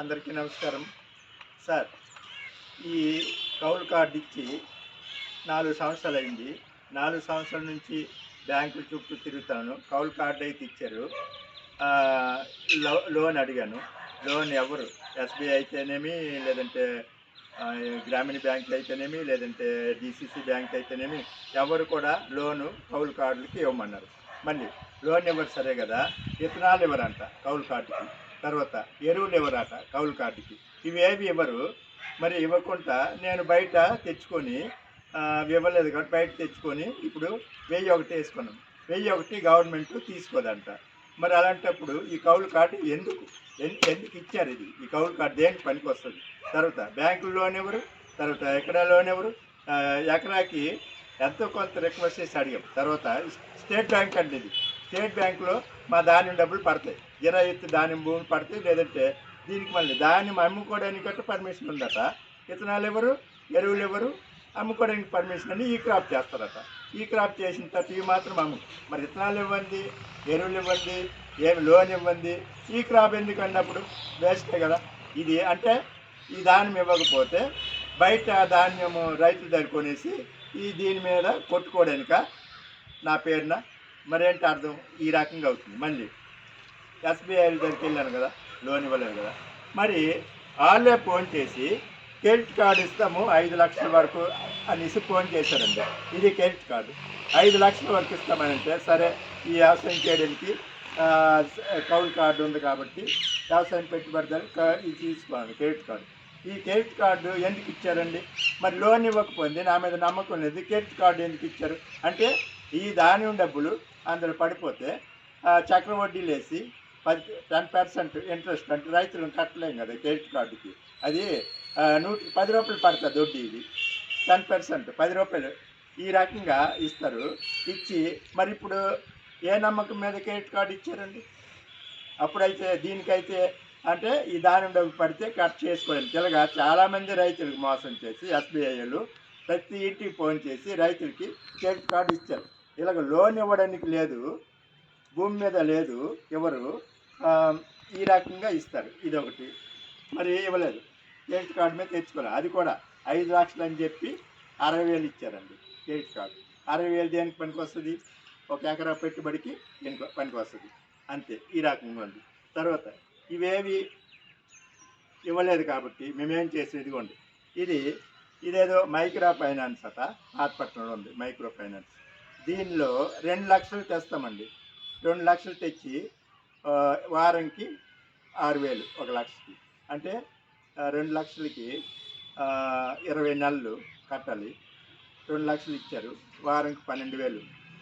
అందరికీ నమస్కారం. సార్ ఈ కౌలు కార్డు ఇచ్చి నాలుగు సంవత్సరాలు అయింది. నాలుగు సంవత్సరాల నుంచి బ్యాంకుల చుట్టూ తిరుగుతాను. కౌలు కార్డు అయితే ఇచ్చారు. లోన్ అడిగాను. లోన్ ఎవరు? ఎస్బీఐ అయితేనేమి లేదంటే గ్రామీణ బ్యాంక్ అయితేనేమి లేదంటే డిసిసి బ్యాంక్ అయితేనేమి ఎవరు కూడా లోను కౌలు కార్డులకి ఇవ్వమన్నారు. మళ్ళీ లోన్ ఇవ్వరు సరే కదా విత్తనాలు ఇవ్వరంట కౌలు కార్డుకి? తర్వాత ఎరువులు ఇవ్వరాట కౌలు కార్డుకి. ఇవేవి ఇవ్వరు. మరి ఇవ్వకుండా నేను బయట తెచ్చుకొని ఇవ్వలేదు కాబట్టి బయట తెచ్చుకొని ఇప్పుడు వెయ్యి ఒకటి వేసుకున్నాం. వెయ్యి ఒకటి గవర్నమెంట్ తీసుకోదంట. మరి అలాంటప్పుడు ఈ కౌలు కార్డు ఎందుకు? ఎందుకు ఇచ్చారు ఇది? ఈ కౌలు కార్డు దేనికి పనికి వస్తుంది తర్వాత బ్యాంకు లోన్ ఎవరు? తర్వాత ఎకరా లోన్ ఎవరు? ఎకరాకి ఎంతో కొంత రిక్వెస్ట్ చేసి అడిగాం. తర్వాత స్టేట్ బ్యాంక్ అంటే ఇది. స్టేట్ బ్యాంకులో మా ధాన్యం డబ్బులు పడతాయి. ఇరవై ఎత్తు ధాన్యం భూమి పడితే లేదంటే దీనికి మళ్ళీ ధాన్యం అమ్ముకోవడానికి గట్రా పర్మిషన్ ఉందట. విత్తనాలు ఎవరు? ఎరువులు ఎవరు? అమ్ముకోవడానికి పర్మిషన్ అని ఈ క్రాప్ చేస్తారట. ఈ క్రాప్ చేసిన తర్వాత ఇవి మాత్రం అమ్ము. మరి విత్తనాలు ఇవ్వండి ఎరువులు ఇవ్వండి ఏమి లోన్ ఇవ్వండి ఈ క్రాప్ ఎందుకు అన్నప్పుడు? వేస్టే కదా. ఇది అంటే ఈ ధాన్యం ఇవ్వకపోతే బయట ధాన్యము రైతుల దగ్గర కొనేసి ఈ దీని మీద కొట్టుకోవడానిక? నా పేరున మరేంటి అర్థం? ఈ రకంగా అవుతుంది. మళ్ళీ ఎస్బీఐ దగ్గరికి వెళ్ళాను కదా లోన్ ఇవ్వలేదు కదా. మరి వాళ్ళే ఫోన్ చేసి క్రెడిట్ కార్డు ఇస్తాము ఐదు లక్షల వరకు అనేసి ఫోన్ చేశారండి. ఇది క్రెడిట్ కార్డు. ఐదు లక్షల వరకు ఇస్తామని అంటే సరే ఈ వ్యవసాయం చేయడానికి కౌల్ కౌలు కార్డు ఉంది కాబట్టి వ్యవసాయం పెట్టుబడిదారు ఇది తీసుకోవాలి క్రెడిట్ కార్డు. ఈ క్రెడిట్ కార్డు ఎందుకు ఇచ్చారండి? మరి లోన్ ఇవ్వకపోయింది నా మీద నమ్మకం లేదు క్రెడిట్ కార్డు ఎందుకు ఇచ్చారు? అంటే ఈ దాని డబ్బులు అందులో పడిపోతే చక్రవడ్డీలు వేసి పది టెన్ పర్సెంట్ ఇంట్రెస్ట్ అంటే రైతులను కట్టలేం కదా క్రెడిట్ కార్డుకి. అది నూట పది రూపాయలు పడుతుంది వడ్డీ ఇది. టెన్ పర్సెంట్ పది రూపాయలు. ఈ రకంగా ఇస్తారు. ఇచ్చి మరి ఇప్పుడు ఏ నమ్మకం మీద క్రెడిట్ కార్డు ఇచ్చారండి? అప్పుడైతే దీనికైతే అంటే ఈ దాని డబ్బు పడితే కట్ చేసుకోవాలి ఇలాగా చాలామంది రైతులకు మోసం చేసి ఎస్బీఐలు ప్రతి ఇంటికి ఫోన్ చేసి రైతులకి క్రెడిట్ కార్డు ఇచ్చారు. ఇలాగ లోన్ ఇవ్వడానికి లేదు. భూమి మీద లేదు ఎవరు. ఈ రకంగా ఇస్తారు. ఇది ఒకటి మరి ఇవ్వలేదు. క్రెడిట్ కార్డు మీద తెచ్చుకోవాలి అది కూడా ఐదు లక్షలు అని చెప్పి అరవై వేలు ఇచ్చారండి క్రెడిట్ కార్డు. అరవై వేలు దేనికి పనికి వస్తుంది ఒక ఎకరా పెట్టుబడికి దీనికి పనికి వస్తుంది అంతే. ఈ రకంగా ఉంది. తర్వాత ఇవేవి ఇవ్వలేదు కాబట్టి మేమేం చేసేది ఇదిగోండి. ఇది ఇదేదో మైక్రో ఫైనాన్స్ అట హాస్పిటల్లో ఉంది మైక్రో ఫైనాన్స్. దీనిలో రెండు లక్షలు తెస్తామండి. రెండు లక్షలు తెచ్చి వారంకి ఆరు వేలు ఒక లక్షకి. అంటే రెండు లక్షలకి ఇరవై నెలలు కట్టాలి. రెండు లక్షలు ఇచ్చారు వారంకి పన్నెండు వేలు.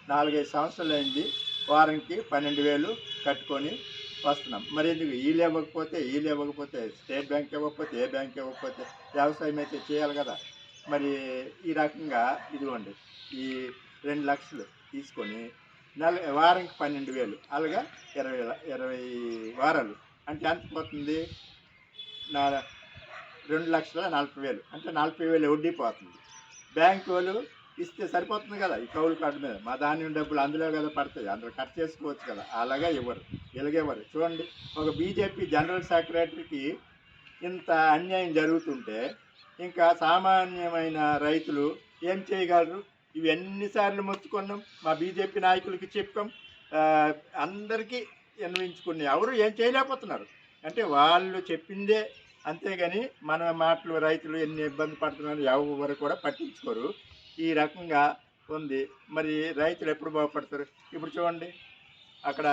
నాలుగైదు సంవత్సరాలు అయింది వారంకి పన్నెండు వేలు కట్టుకొని వస్తున్నాం. మరి ఎందుకు? వీళ్ళు ఇవ్వకపోతే వీళ్ళు ఇవ్వకపోతే స్టేట్ బ్యాంక్ ఇవ్వకపోతే ఏ బ్యాంక్ ఇవ్వకపోతే వ్యవసాయం అయితే చేయాలి కదా. మరి ఈ రకంగా ఇదిగోండి ఈ రెండు లక్షలు తీసుకొని నెల వారంకి పన్నెండు వేలు. అలాగా ఇరవై ఇరవై వారాలు. అంటే ఎంత పోతుంది? నా రెండు లక్షల నలభై వేలు. అంటే నలభై వేలు వడ్డీ పోతుంది. బ్యాంకు వాళ్ళు ఇస్తే సరిపోతుంది కదా ఈ కౌలు కార్డు మీద. మా ధాన్యం డబ్బులు అందులో కదా పడతాయి. అందులో కట్ చేసుకోవచ్చు కదా. అలాగే ఇవ్వరు. ఇలాగేవ్వరు చూడండి ఒక బీజేపీ జనరల్ సెక్రటరీకి ఇంత అన్యాయం జరుగుతుంటే ఇంకా సామాన్యమైన రైతులు ఏం చేయగలరు? ఇవి ఎన్నిసార్లు మొత్తుకున్నాం? మా బీజేపీ నాయకులకి చెప్పాం అందరికీ విన్నవించుకుని ఎవరు ఏం చేయలేకపోతున్నారు. అంటే వాళ్ళు చెప్పిందే అంతేగాని మన మాటలు రైతులు ఎన్ని ఇబ్బంది పడుతున్నారు ఎవరు కూడా పట్టించుకోరు. ఈ రకంగా ఉంది. మరి రైతులు ఎప్పుడు బాగుపడతారు? ఇప్పుడు చూడండి. అక్కడ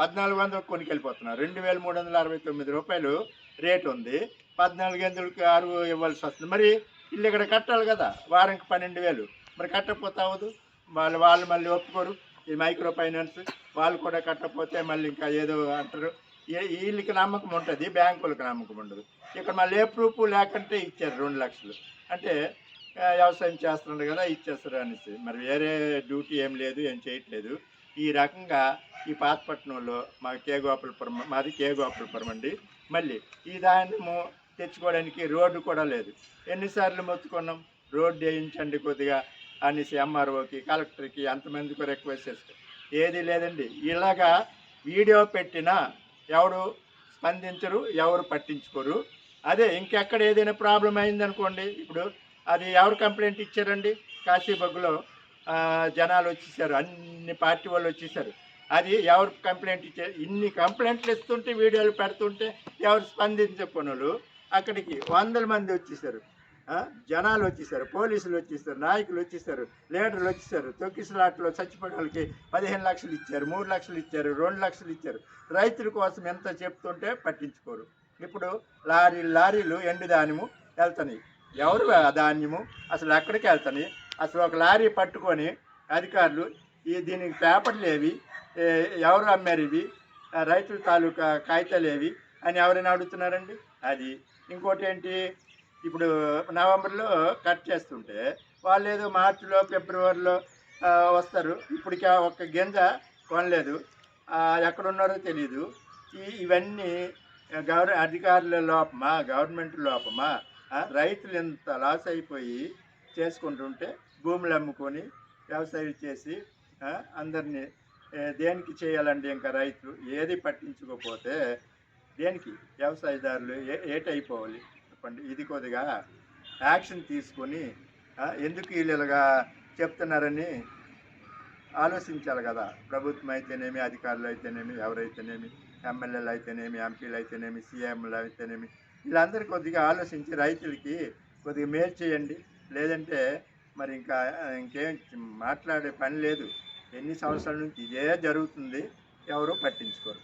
పద్నాలుగు వందలు కొనుకెళ్ళిపోతున్నారు. రెండు వేల మూడు వందల అరవై తొమ్మిది రూపాయలు రేట్ ఉంది. పద్నాలుగు వందలకి ఆరు ఇవ్వాల్సి వస్తుంది. మరి ఇల్లు ఇక్కడ కట్టాలి కదా. వారానికి పన్నెండు వేలు. మరి కట్టకపోతే అవ్వదు వాళ్ళు వాళ్ళు మళ్ళీ ఒప్పుకోరు. ఈ మైక్రో ఫైనాన్స్ వాళ్ళు కూడా కట్టకపోతే మళ్ళీ ఇంకా ఏదో అంటారు. వీళ్ళకి నమ్మకం ఉంటుంది బ్యాంకులకు నమ్మకం ఉండదు. ఇక్కడ మళ్ళీ ఏ ప్రూఫ్ లేకుంటే ఇచ్చారు రెండు లక్షలు. అంటే వ్యవసాయం చేస్తున్నారు కదా ఇచ్చేస్తారు అనేసి. మరి వేరే డ్యూటీ ఏం లేదు ఏం చేయట్లేదు. ఈ రకంగా ఈ పాతపట్నంలో మా కే గోపాలపురం మాది కే గోపాలపురం అండి. మళ్ళీ ఈ దాన్ని తెచ్చుకోవడానికి రోడ్డు కూడా లేదు. ఎన్నిసార్లు మొత్తుకున్నాం? రోడ్డు వేయించండి కొద్దిగా. అనేసి ఎంఆర్ఓకి కలెక్టర్కి అంతమందికి రిక్వెస్ట్ చేస్తారు. ఏది లేదండి. ఇలాగా వీడియో పెట్టినా ఎవడు స్పందించరు ఎవరు పట్టించుకోరు. అదే ఇంకెక్కడ ఏదైనా ప్రాబ్లం అయిందనుకోండి ఇప్పుడు అది ఎవరు కంప్లైంట్ ఇచ్చారండి? కాశీబగ్గులో జనాలు వచ్చేసారు అన్ని పార్టీ వాళ్ళు వచ్చేసారు. అది ఎవరు కంప్లైంట్ ఇచ్చారు ఇన్ని కంప్లైంట్లు ఇస్తుంటే వీడియోలు పెడుతుంటే ఎవరు స్పందించే పనులు అక్కడికి వందల మంది వచ్చేసారు. జనాలు వచ్చేసారు పోలీసులు వచ్చేసారు నాయకులు వచ్చేసారు లీడర్లు వచ్చేసారు తొక్కిసలాట్లో చచ్చిపోయిన వాళ్ళకి పదిహేను లక్షలు ఇచ్చారు మూడు లక్షలు ఇచ్చారు రెండు లక్షలు ఇచ్చారు. రైతుల కోసం ఎంత చెప్తుంటే పట్టించుకోరు. ఇప్పుడు లారీలు లారీలు ఎండు ధాన్యము వెళ్తున్నాయి ఎవరు ధాన్యము? అసలు ఎక్కడికి వెళ్తున్నాయి అసలు ఒక లారీ పట్టుకొని అధికారులు ఈ దీనికి పేపర్లు ఏవి? ఎవరు అమ్మారు ఇవి? రైతుల తాలూకా కాగితాలు ఏవి? అని ఎవరైనా అడుగుతున్నారండి? అది. ఇంకోటి ఏంటి? ఇప్పుడు నవంబర్లో కట్ చేస్తుంటే వాళ్ళు ఏదో మార్చిలో ఫిబ్రవరిలో వస్తారు. ఇప్పటికి ఆ ఒక్క గింజ కొనలేదు. ఎక్కడున్నారో తెలియదు ఈ ఇవన్నీ గవర్ అధికారుల లోపమా గవర్నమెంట్ లోపమా రైతులు ఎంత లాస్ అయిపోయి చేసుకుంటుంటే భూములు అమ్ముకొని వ్యవసాయం చేసి అందరినీ దేనికి చేయాలండి ఇంకా రైతులు? ఏది పట్టించుకోకపోతే దేనికి? వ్యవసాయదారులు ఏ ఏటైపోవాలి చెప్పండి. ఇది కొద్దిగా యాక్షన్ తీసుకొని ఎందుకు వీళ్ళు ఇలాగా చెప్తున్నారని ఆలోచించాలి కదా. ప్రభుత్వం అయితేనేమి అధికారులు అయితేనేమి ఎవరైతేనేమి ఎమ్మెల్యేలు అయితేనేమి ఎంపీలు అయితేనేమి సీఎంలు అయితేనేమి వీళ్ళందరూ కొద్దిగా ఆలోచించి రైతులకి కొద్దిగా మేలు చేయండి. లేదంటే మరి ఇంకా ఇంకేం మాట్లాడే పని లేదు. ఎన్ని సంవత్సరాల నుంచి ఇదే జరుగుతుంది ఎవరూ పట్టించుకోరు.